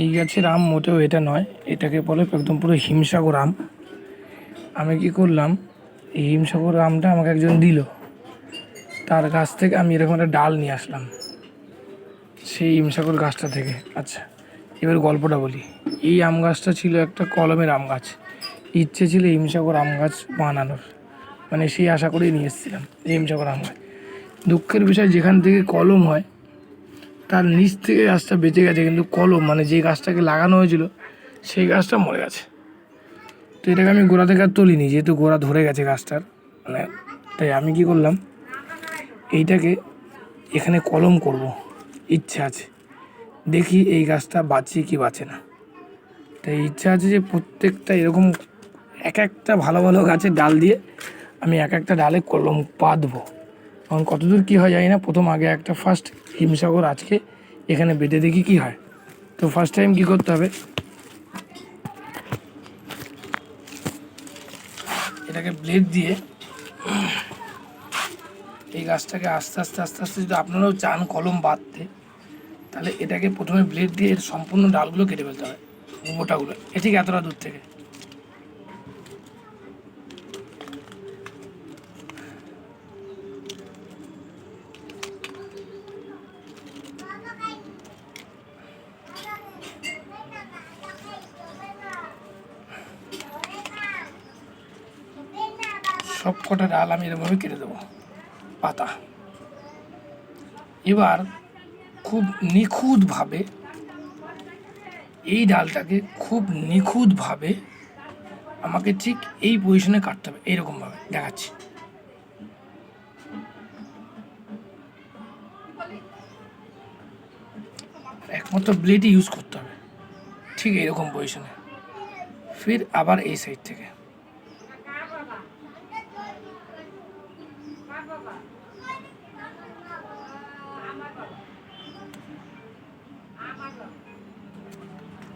এই গাছের আম মোটেও এটা নয়, এটাকে বলে একদম পুরো হিমসাগর আম আমি কি করলাম, এই হিমসাগর আমটা আমাকে একজন দিল। তার গাছ থেকে আমি এরকম একটা ডাল নিয়ে আসলাম, সেই হিমসাগর গাছটা থেকে। আচ্ছা এবার গল্পটা বলি। এই আম গাছটা ছিল একটা কলমের আম গাছ। ইচ্ছে ছিল হিমসাগর আম গাছ বানানোর। মানে সেই আশা করেই নিয়ে এসেছিলাম হিমসাগর আম গাছ। দুঃখের বিষয়, যেখান থেকে কলম হয় তার নিচ থেকে গাছটা বেঁচে গেছে, কিন্তু কলম মানে যে গাছটাকে লাগানো হয়েছিল, সেই গাছটা মরে গেছে। তো এটাকে আমি গোড়া থেকে আর তুলিনি, যেহেতু গোড়া ধরে গেছে গাছটার মানে তাই আমি কি করলাম, এইটাকে এখানে কলম করব, ইচ্ছা আছে। দেখি এই গাছটা বাঁচে কি বাঁচে না। তাই ইচ্ছা আছে যে প্রত্যেকটা এরকম এক একটা ভালো ভালো গাছের ডাল দিয়ে আমি এক একটা ডালে কলম বাঁধবো এখন কতদূর কী হয় জানি না, প্রথম আগে একটা ফার্স্ট হিমসাগর, আজকে এখানে বেঁধে দেখি কি হয়। তো ফার্স্ট টাইম কী করতে হবে? এটাকে ব্লেড দিয়ে এই গাছটাকে আস্তে আস্তে আস্তে আস্তে যদি আপনারাও চান কলম বাঁধতে, তাহলে এটাকে প্রথমে ব্লেড দিয়ে এর সম্পূর্ণ ডালগুলো কেটে ফেলতে হবে মোটাগুলো এ ঠিক এতটা দূর থেকে। সব কটা ডাল আমি এরকমভাবে কেটে দেবো। পাতা। এবার খুব নিখুঁতভাবে এই ডালটাকে খুব নিখুঁতভাবে আমাকে ঠিক এই পজিশনে কাটতে হবে, এইরকমভাবে দেখাচ্ছি। একমাত্র ব্লেডই ইউজ করতে হবে, ঠিক এইরকম পজিশনে ফির আবার এই সাইড থেকে।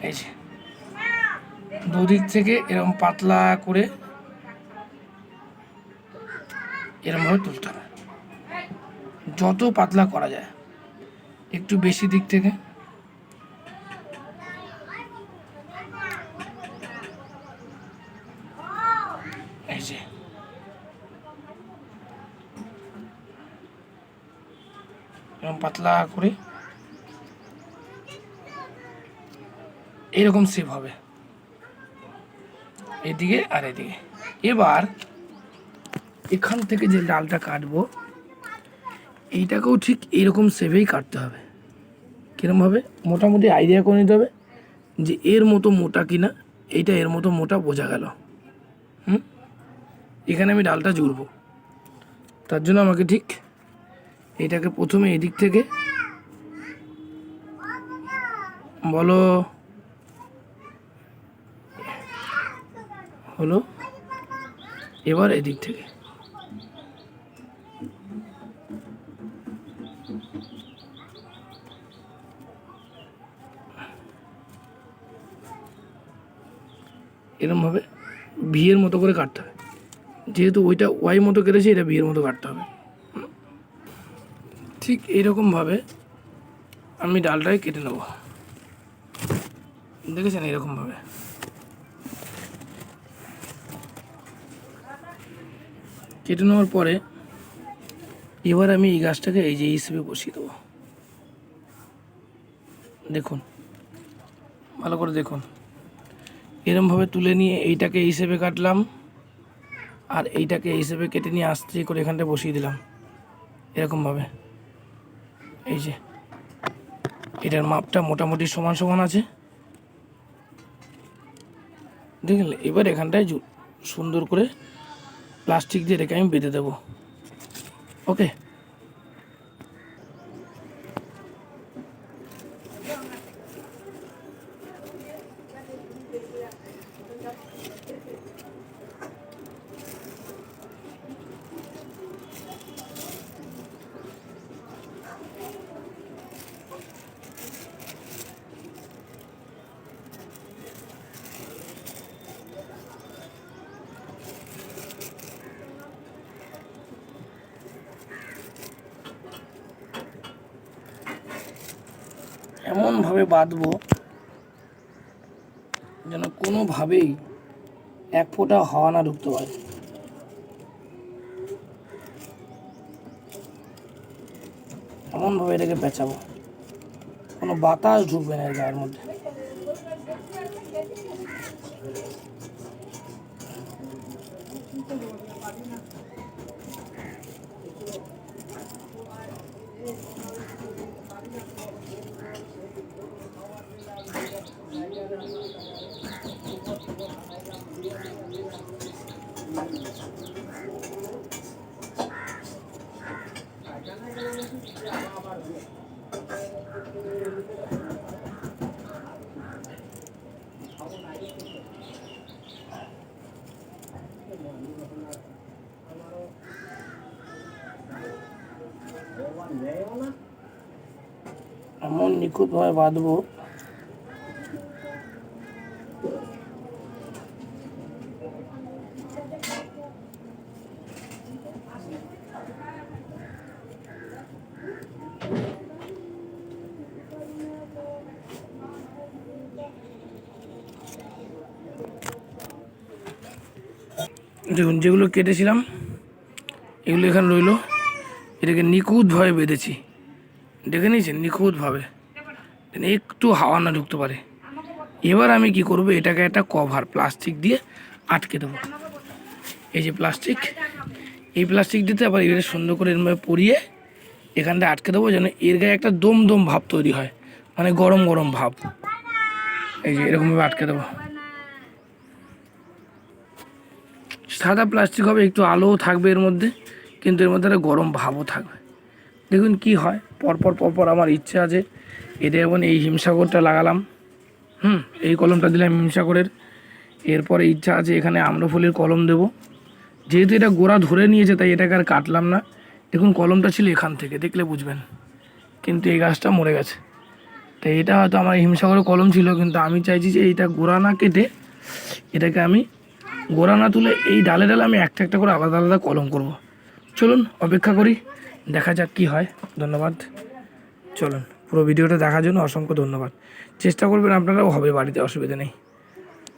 এই যে, দুদিক থেকে এরকম পাতলা করে এরমভাবে তুলতে হবে। যত পাতলা করা যায়, একটু বেশি দিক থেকে। এই যে এরকম পাতলা করে এরকম সেভ হবে। এদিকে আর এদিকে। এবার এখান থেকে যে ডালটা কাটবো, এইটাকেও ঠিক এইরকম সেভেই কাটতে হবে। কীরমভাবে মোটামুটি আইডিয়া করে নিতে হবে যে এর মতো মোটা কিনা, এইটা এর মতো মোটা বোঝা গেল। হুম? এখানে আমি ডালটা জুড়বো। তার জন্য আমাকে ঠিক এটাকে প্রথমে এদিক থেকে। বলো। হলো। এবার এদিক থেকে। এরমভাবে বিয়ের মতো করে কাটতে হবে যেহেতু ওইটা ওয়াই মতো কেটেছে, এটা বিয়ের মতো কাটতে হবে। ঠিক এইরকমভাবে আমি ডালটাই কেটে নেব। দেখেছেন এরকমভাবে কেটে নেওয়ার পরে এবার আমি এই গাছটাকে এই যে হিসেবে বসিয়ে দেবো। দেখুন, ভালো করে দেখুন। এরমভাবে তুলে নিয়ে এইটাকে এই হিসেবে কাটলাম আর এইটাকে এই হিসেবে কেটে নিয়ে আস্তে করে এখানটা বসিয়ে দিলাম। এরকমভাবে এই যে, এটার মাপটা মোটামুটি সমান সমান আছে। দেখলেন, এবার এখানটায় সুন্দর করে প্লাস্টিক দিয়ে রেখে আমি বেঁধে দেবো। ওকে? এমনভাবে বাঁধবো যেন কোনোভাবেই এক ফোঁটা হাওয়া না ঢুকতে পারে। এমনভাবে এটাকে পেঁচাবো। কোনো বাতাস ঢুকবে না গায়ের মধ্যে। এমন নিখুঁতভাবে বাঁধবো। দেখুন যেগুলো কেটেছিলাম এগুলো এখানে রইল। এটাকে নিখুঁতভাবে বেঁধেছি। দেখে নিয়েছেন? নিখুঁতভাবে। একটু হাওয়া না ঢুকতে পারে। এবার আমি কি করব? এটাকে একটা কভার প্লাস্টিক দিয়ে আটকে দেবো। এই যে প্লাস্টিক এই প্লাস্টিক দিতে আবার এটা সুন্দর করে এরমভাবে পরিয়ে এখানটা আটকে দেবো যেন এর গায়ে একটা দম দম ভাব তৈরি হয়। মানে গরম গরম ভাব। এই যে এরকমভাবে আটকে দেবো। সাদা প্লাস্টিক হবে, একটু আলোও থাকবে এর মধ্যে। কিন্তু এর মধ্যে একটা গরম ভাবও থাকবে। দেখুন কি হয়, পরপর পরপর আমার ইচ্ছা আছে, এটা এখন এই হিমসাগরটা লাগালাম, হুম, এই কলমটা দিলাম হিমসাগরের। এরপরে ইচ্ছা আছে এখানে আম্রফলির কলম দেব। যেহেতু এটা গোড়া ধরে নিয়েছে, তাই এটাকে আর কাটলাম না। দেখুন কলমটা ছিল এখান থেকে, দেখলে বুঝবেন। কিন্তু এই গাছটা মরে গেছে। তাই এটা হয়তো আমার হিমসাগরের কলম ছিল, কিন্তু আমি চাইছি যে এইটা গোড়া না কেটে এটাকে আমি গোড়া না তুলে এই ডালে ডালে আমি একটা একটা করে আলাদা আলাদা কলম করব। চলুন অপেক্ষা করি, দেখা যাক কি হয়, ধন্যবাদ। চলুন, পুরো ভিডিওটা দেখার জন্য অসংখ্য ধন্যবাদ। চেষ্টা করবেন আপনারাও হবে বাড়িতে, অসুবিধা নেই।